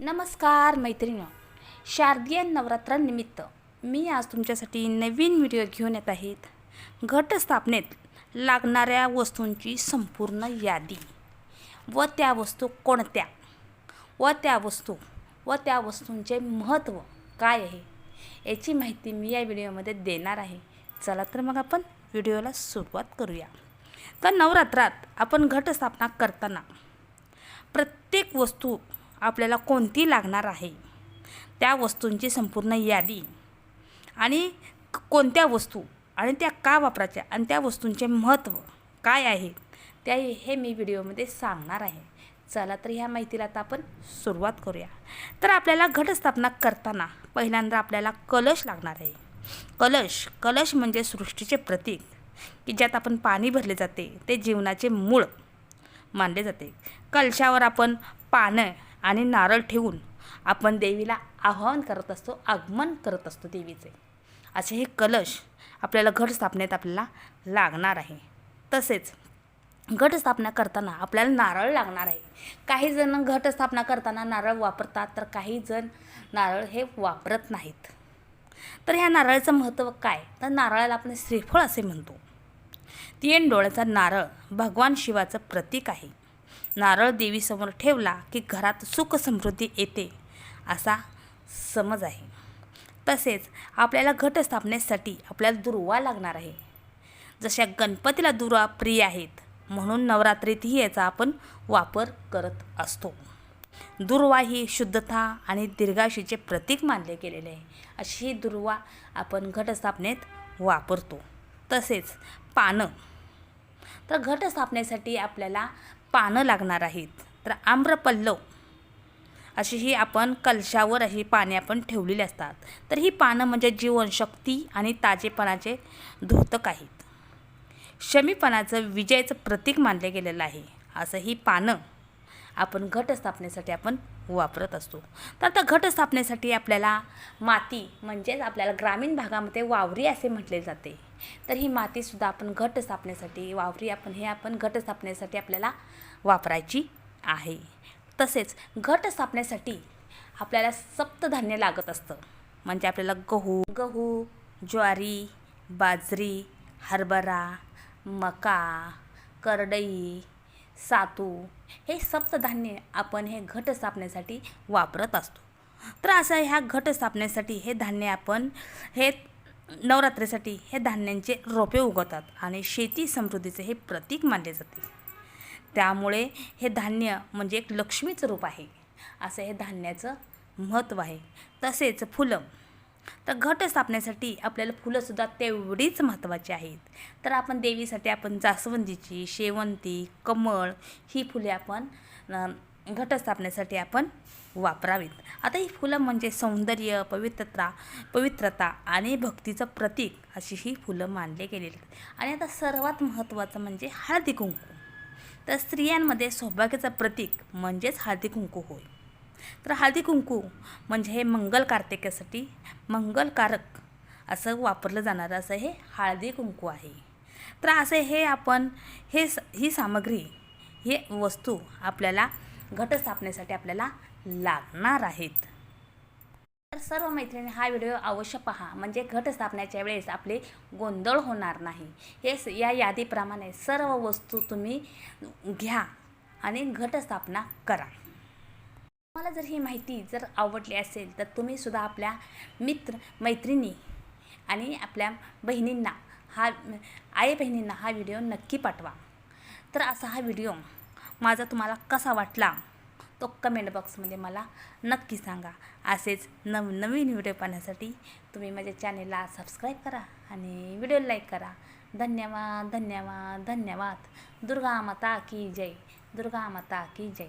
नमस्कार मैत्रिणी शारदीय नवरात्रानिमित्त मी आज तुमच्यासाठी नवीन व्हिडिओ घेऊन येत आहेत घटस्थापनेत लागणाऱ्या वस्तूंची संपूर्ण यादी. व त्या वस्तू कोणत्या? व त्या वस्तू व त्या वस्तूंचे महत्त्व काय आहे? याची माहिती मी या व्हिडिओमध्ये देणार आहे. चला तर मग आपण व्हिडिओला सुरुवात करूया. तर नवरात्रात आपण घटस्थापना करताना प्रत्येक वस्तू आपल्याला कोणती लागणार आहे? त्या वस्तूंची संपूर्ण यादी. आणि कोणत्या वस्तू आणि त्या का वापरायच्या आणि त्या वस्तूंचे महत्त्व काय आहे? त्या हे मी व्हिडिओमध्ये सांगणार आहे. चला तर ह्या माहितीला आता आपण सुरुवात करूया. तर आपल्याला घटस्थापना करताना पहिल्यांदा आपल्याला कलश लागणार आहे. कलश कलश म्हणजे सृष्टीचे प्रतीक की ज्यात आपण पाणी भरले जाते ते जीवनाचे मूळ मानले जाते. कलशावर आपण पानं आणि नारळ ठेवून आपण देवीला आवाहन करत असतो आगमन करत असतो देवीचे. असे हे कलश आपल्याला घट स्थापनेत आपल्याला लागणार आहे. तसेच घट स्थापना करताना आपल्याला नारळ लागणार आहे. काही जण घटस्थापना करताना नारळ वापरतात तर काही जण नारळ हे वापरत नाहीत. तर ह्या नारळाचं महत्त्व काय? तर नारळाला आपण श्रीफळ असे म्हणतो. तीन डोळ्याचा नारळ भगवान शिवाचं प्रतीक आहे. नारळ देवीसमोर ठेवला की घरात सुख समृद्धी येते असा समज आहे. तसेच आपल्याला घटस्थापनेसाठी आपल्याला दुर्वा लागणार आहे. जशा गणपतीला दुर्वा प्रिय आहेत म्हणून नवरात्रीतही याचा आपण वापर करत असतो. दुर्वा ही शुद्धता आणि दीर्घाशीचे प्रतीक मानले गेलेले आहे. अशी ही दुर्वा आपण घटस्थापनेत वापरतो. तसेच पानं. तर घटस्थापनेसाठी आपल्याला पानं लागणार आहेत. तर आम्रपल्लव अशी ही आपण कलशावर अशी पाने आपण ठेवलेली असतात. तर ही पानं म्हणजे जीवनशक्ती आणि ताजेपणाचे धोतक आहेत. शमीपणाचं विजयाचं प्रतीक मानले गेलेलं आहे. असं ही पानं आपण घट स्थापनेसाठी आपण वापरत असतो. तर आता घट स्थापनेसाठी आपल्याला माती म्हणजेच आपल्याला ग्रामीण भागामध्ये वावरी असे म्हटले जाते. तर ही मातीसुद्धा आपण घट स्थापनेसाठी वावरी आपण हे आपण घट स्थापनेसाठी आपल्याला वापरायची आहे. तसेच घट स्थापनेसाठी आपल्याला सप्तधान्य लागत असतं. म्हणजे आपल्याला गहू गहू ज्वारी बाजरी हरभरा मका करडई सातू हे सप्तधान्य आपण हे घट स्थापण्यासाठी वापरत असतो. तर असं ह्या घट स्थापण्यासाठी हे धान्य आपण हे नवरात्रीसाठी हे धान्यांचे रोपे उगवतात आणि शेती समृद्धीचे हे प्रतीक मानले जाते. त्यामुळे हे धान्य म्हणजे एक लक्ष्मीचं रूप आहे. असं हे धान्याचं महत्त्व आहे. तसेच फुलं तर घट स्थापनेसाठी आपल्याला फुलंसुद्धा तेवढीच महत्त्वाची आहेत. तर आपण देवीसाठी आपण जास्वंदीची शेवंती कमळ ही फुले आपण घट स्थापनेसाठी आपण वापरावीत. आता ही फुलं म्हणजे सौंदर्य पवित्रता पवित्रता आणि भक्तीचं प्रतीक अशी ही फुलं मानले गेलेली आणि आता सर्वात महत्त्वाचं म्हणजे हळदी कुंकू. तर स्त्रियांमध्ये सौभाग्याचं प्रतीक म्हणजेच हळदी कुंकू होय. तर हळदी कुंकू म्हणजे हे मंगल कार्तिकासाठी मंगलकारक असं वापरलं जाणारं असं हे हळदी कुंकू आहे. तर असे हे आपण हे स ही सामग्री हे वस्तू आपल्याला घटस्थापनेसाठी आपल्याला लागणार आहेत. तर सर्व मैत्रिणी हा व्हिडिओ अवश्य पहा. म्हणजे घटस्थापनेच्या वेळेस आपले गोंधळ होणार नाही. हे स- या यादीप्रमाणे सर्व वस्तू तुम्ही घ्या आणि घटस्थापना करा. तुम्हाला जर ही माहिती जर आवडली असेल तर तुम्ही सुद्धा आपल्या मित्र मैत्रिणी आणि आपल्या बहिणींना हा आई बहिणींना हा व्हिडिओ नक्की पाठवा. तर असा हा व्हिडिओ माझा तुम्हाला कसा वाटला तो कमेंट बॉक्समध्ये मला नक्की सांगा. असेच नव नवीन व्हिडिओ पाहण्यासाठी तुम्ही माझ्या चॅनेलला सबस्क्राईब करा आणि व्हिडिओ लाईक करा. धन्यवाद धन्यवाद धन्यवाद. दुर्गा माता की जय. दुर्गा माता की जय.